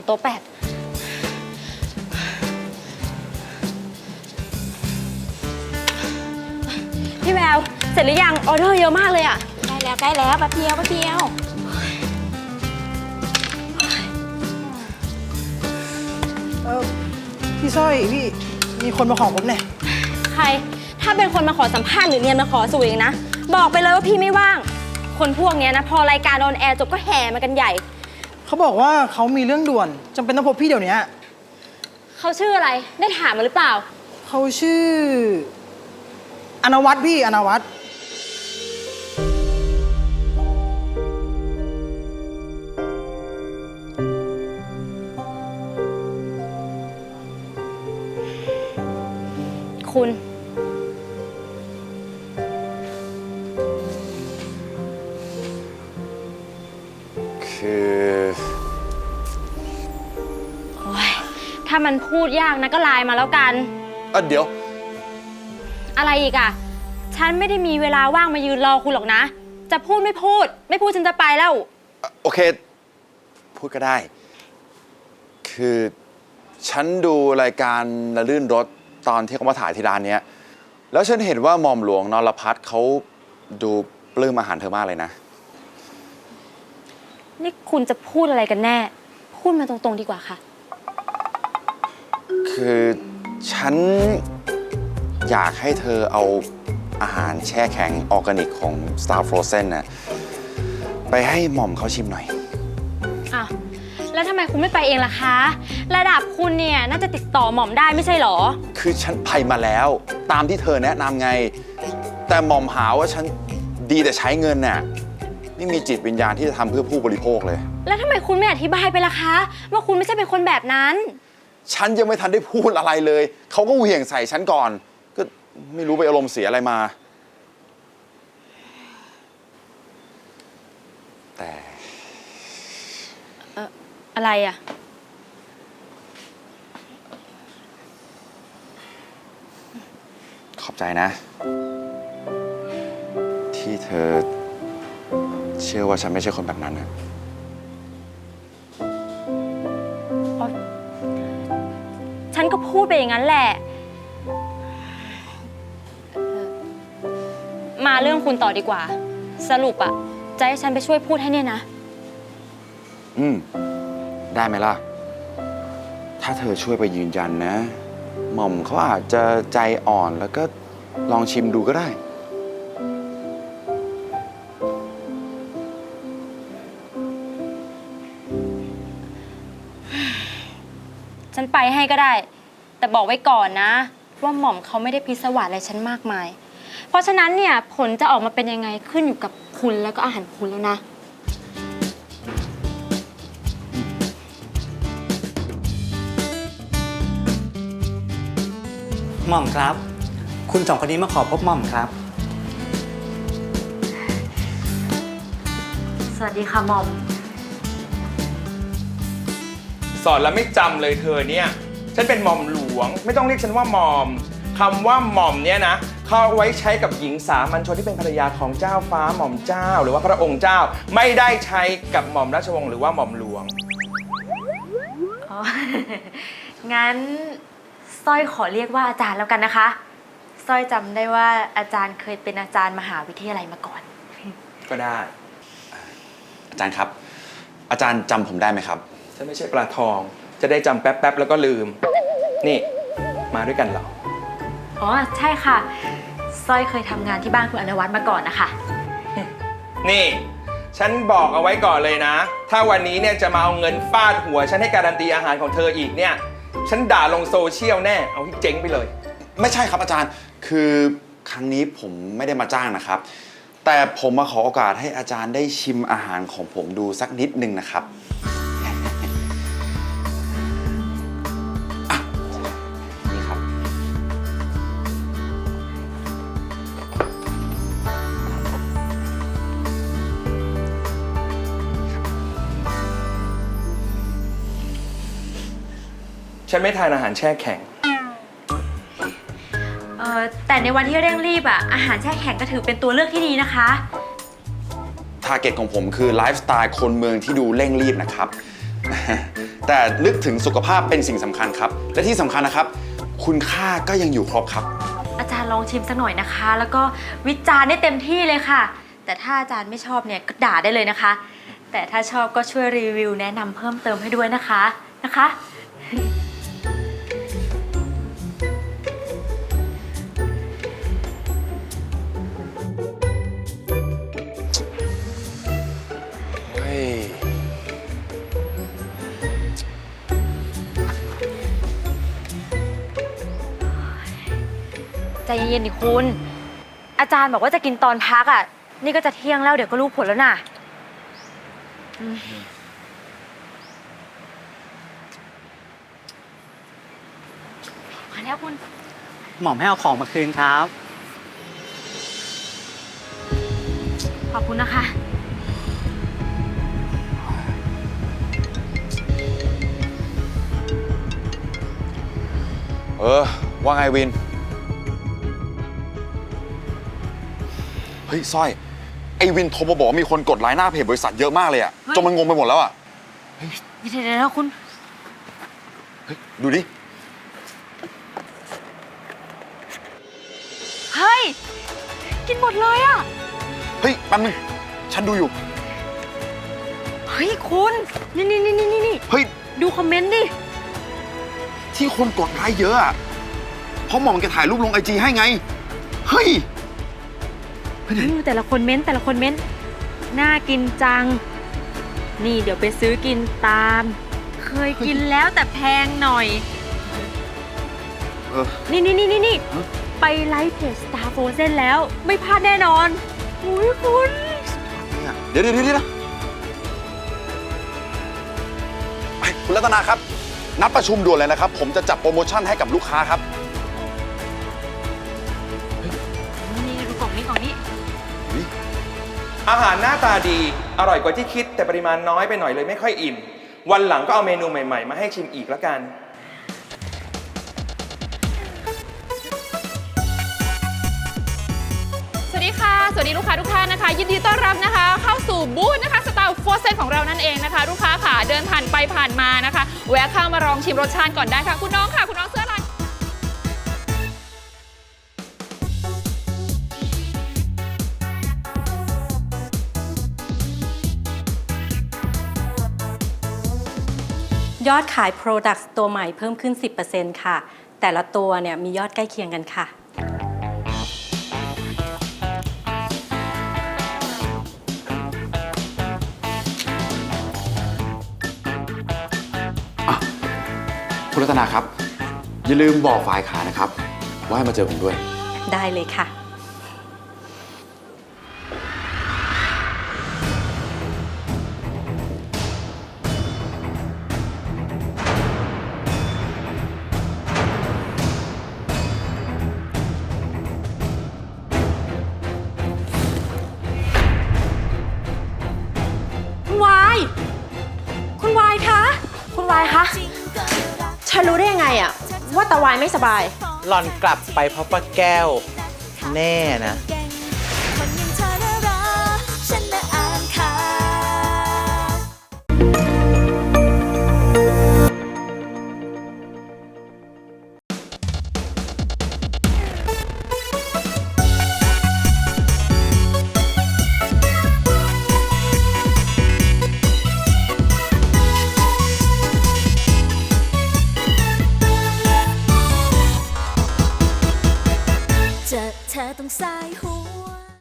ของโต๊ะแปดพี่แววเสร็จหรือยังออเดอร์เยอะมากเลยอะใกล้แล้วใกล้แล้วแป๊บเดียวแป๊บเดียว เออพี่สร้อยพี่มีคนมาขอผมเนี่ยใคร ถ้าเป็นคนมาขอสัมภาษณ์หรือเนียนมาขอสู่เองนะ บอกไปเลยว่าพี่ไม่ว่าง คนพวกเนี้ยนะ พอรายการออนแอร์จบก็แห่มากันใหญ่ เขาบอกว่าเขามีเรื่องด่วนจำเป็นต้องพบพี่เดี๋ยวนี้เขาชื่ออะไรได้ถามมาหรือเปล่า เขาชื่อ อนวัตพี่อนวัตคุณ ถ้ามันพูดยากนะก็ไลน์มาแล้วกัน อะเดี๋ยว อะไรอีกอะฉันไม่ได้มีเวลาว่างมายืนรอคุณหรอกนะ จะพูดไม่พูด ไม่พูดฉันจะไปแล้ว โอเค พูดก็ได้ คือฉันดูรายการละลื่นรถตอนที่เขามาถ่ายที่ร้านเนี้ย แล้วฉันเห็นว่าหม่อมหลวงนรพัฒน์เขาดูปลื้มอาหารเธอมากเลยนะ นี่คุณจะพูดอะไรกันแน่ พูดมาตรงๆดีกว่าค่ะ คือฉันอยากให้เธอเอาอาหารแช่แข็งออร์แกนิกของ Star Frozen นะไปให้หม่อมเขาชิมหน่อย อ้าวแล้วทำไมคุณไม่ไปเองล่ะคะ ระดับคุณเนี่ยน่าจะติดต่อหม่อมได้ไม่ใช่เหรอ คือฉันไปมาแล้วตามที่เธอแนะนำไง แต่หม่อมหาว่าฉันดีแต่ใช้เงินน่ะไม่มีจิตวิญญาณที่จะทำเพื่อผู้บริโภคเลย แล้วทำไมคุณไม่อธิบายไปล่ะคะ ว่าคุณไม่ใช่เป็นคนแบบนั้น ฉันยังไม่ทันได้พูดอะไรเลย เขาก็เหวี่ยงใส่ฉันก่อน ก็ไม่รู้ไปอารมณ์เสียอะไรมา แต่อะไรอะขอบใจนะ ที่เธอเชื่อว่าฉันไม่ใช่คนแบบนั้นนะ ก็พูดไปอย่างนั้นแหละเอ่อมาเรื่องคุณต่อดีกว่า สรุปอะจะให้ฉันไปช่วยพูดให้เนี่ยนะ อืม ได้ไหมล่ะ ถ้าเธอช่วยไปยืนยันนะ หม่อมเขาอาจจะใจอ่อนแล้วก็ลองชิมดูก็ได้ ฉันไปให้ก็ได้ แต่บอกไว้ก่อนนะ ว่าหม่อมเขาไม่ได้พิศวาสอะไรฉันมากมาย เพราะฉะนั้นเนี่ยผลจะออกมาเป็นยังไงขึ้นอยู่กับคุณแล้วก็อาหารคุณแล้วนะ หม่อมครับ คุณสองคนนี้มาขอพบหม่อมครับ สวัสดีค่ะหม่อม สอนแล้วไม่จำเลยเธอเนี่ย ฉันเป็นหม่อมหลวง ไม่ต้องเรียกฉันว่าหม่อมคำว่าหม่อมเนี่ยนะเขาเอาไว้ใช้กับหญิงสามัญชนที่เป็นภรรยาของเจ้าฟ้าหม่อมเจ้า หรือว่าพระองค์เจ้าไม่ได้ใช้กับหม่อมราชวงศ์หรือว่าหม่อมหลวง อ๋อ งั้นสร้อยขอเรียกว่าอาจารย์แล้วกันนะคะสร้อยจำได้ว่าอาจารย์เคยเป็นอาจารย์มหาวิทยาลัยมาก่อน ก็ได้ อาจารย์ครับ อาจารย์จำผมได้ไหมครับ ฉันไม่ใช่ปลาทอง จะได้จำแป๊บๆแล้วก็ลืม นี่มาด้วยกันเหรอ อ๋อ ใช่ค่ะสร้อยเคยทำงานที่บ้านคุณอนวัตมาก่อนนะคะ นี่ ฉันบอกเอาไว้ก่อนเลยนะ ถ้าวันนี้เนี่ยจะมาเอาเงินฟาดหัว ฉันให้การันตีอาหารของเธออีกเนี่ย ฉันด่าลงโซเชียลแน่ เอาให้เจ๊งไปเลย ไม่ใช่ครับอาจารย์ คือครั้งนี้ผมไม่ได้มาจ้างนะครับ แต่ผมมาขอโอกาสให้อาจารย์ได้ชิมอาหารของผมดูสักนิดนึงนะครับ ฉันไม่ทานอาหารแช่แข็ง เออแต่ในวันที่เร่งรีบอะอาหารแช่แข็งก็ถือเป็นตัวเลือกที่ดีนะคะ ทาร์เก็ตของผมคือไลฟ์สไตล์คนเมืองที่ดูเร่งรีบนะครับ แต่นึกถึงสุขภาพเป็นสิ่งสำคัญครับ และที่สำคัญนะครับ คุณค่าก็ยังอยู่ครบครับ อาจารย์ลองชิมสักหน่อยนะคะ แล้วก็วิจารณ์ได้เต็มที่เลยค่ะ แต่ถ้าอาจารย์ไม่ชอบเนี่ยก็ด่าได้เลยนะคะ แต่ถ้าชอบก็ช่วยรีวิวแนะนำเพิ่มเติมให้ด้วยนะคะนะคะ ใจเย็นๆดิคุณ อาจารย์บอกว่าจะกินตอนพักอะ นี่ก็จะเที่ยงแล้วเดี๋ยวก็รู้ผลแล้วน่ะอืมมาแล้วคุณ หม่อมให้เอาของมาคืนครับ ขอบคุณนะคะ เออ ว่าไงวิน เฮ้ยสร้อย ไอ้วินโทรมาบอกว่ามีคนกดไลน์หน้าเพจบริษัทเยอะมากเลยอะเฮ้ย จนมันงงไปหมดแล้วอะเดี๋ยวเดี๋ยวๆๆคุณ เฮ้ยดูดิ เฮ้ย กินหมดเลยอะ เฮ้ยแป๊บนึงฉันดูอยู่ เฮ้ย คุณ นี่นี่นี่นี่นี่เฮ้ย ดูคอมเมนต์ดิ ที่คนกดไลค์เยอะอะเพราะหมอมแกถ่ายรูปลงไอจีให้ไง เฮ้ย อืมแต่ละคนเม้นต์แต่ละคนเม้นต์น่ากินจัง นี่เดี๋ยวไปซื้อกินตาม เคยกินแล้วแต่แพงหน่อย เออ นี่นี่นี่นี่นี่ฮะ ไปไลฟ์เพจ Star Frozen แล้วไม่พลาดแน่นอนอุ้ยคุณเนี่ยเดี๋ยวเดี๋ยวเดี๋ยวเดี๋ยวไปคุณรัตนาครับ นัดประชุมด่วนเลยนะครับ ผมจะจัดโปรโมชั่นให้กับลูกค้าครับ นี่ดูกล่องนี้กล่องนี้ อาหารหน้าตาดีอร่อยกว่าที่คิด แต่ปริมาณน้อยไปหน่อยเลยไม่ค่อยอิ่ม วันหลังก็เอาเมนูใหม่ๆ มาให้ชิมอีกแล้วกัน สวัสดีค่ะ สวัสดีลูกค้าทุกท่านนะคะ ยินดีต้อนรับนะคะ เข้าสู่บูธนะคะสตาร์โฟร์เซนของเรานั่นเองนะคะ ลูกค้าค่ะเดินผ่านไปผ่านมานะคะ แวะเข้ามาลองชิมรสชาติก่อนได้ค่ะ คุณน้องค่ะ คุณน้องเสื้อ ยยอดขาย Products ตัวใหม่เพิ่มขึ้น 10%ค่ะ แต่ละตัวเนี่ยมียอดใกล้เคียงกันค่ะคุณรัตนาครับ อย่าลืมบอกฝ่ายขายนะครับ ว่าให้มาเจอผมด้วย ได้เลยค่ะ ตะวายไม่สบาย หล่อนกลับไปเพราะป้าแก้ว แน่นะ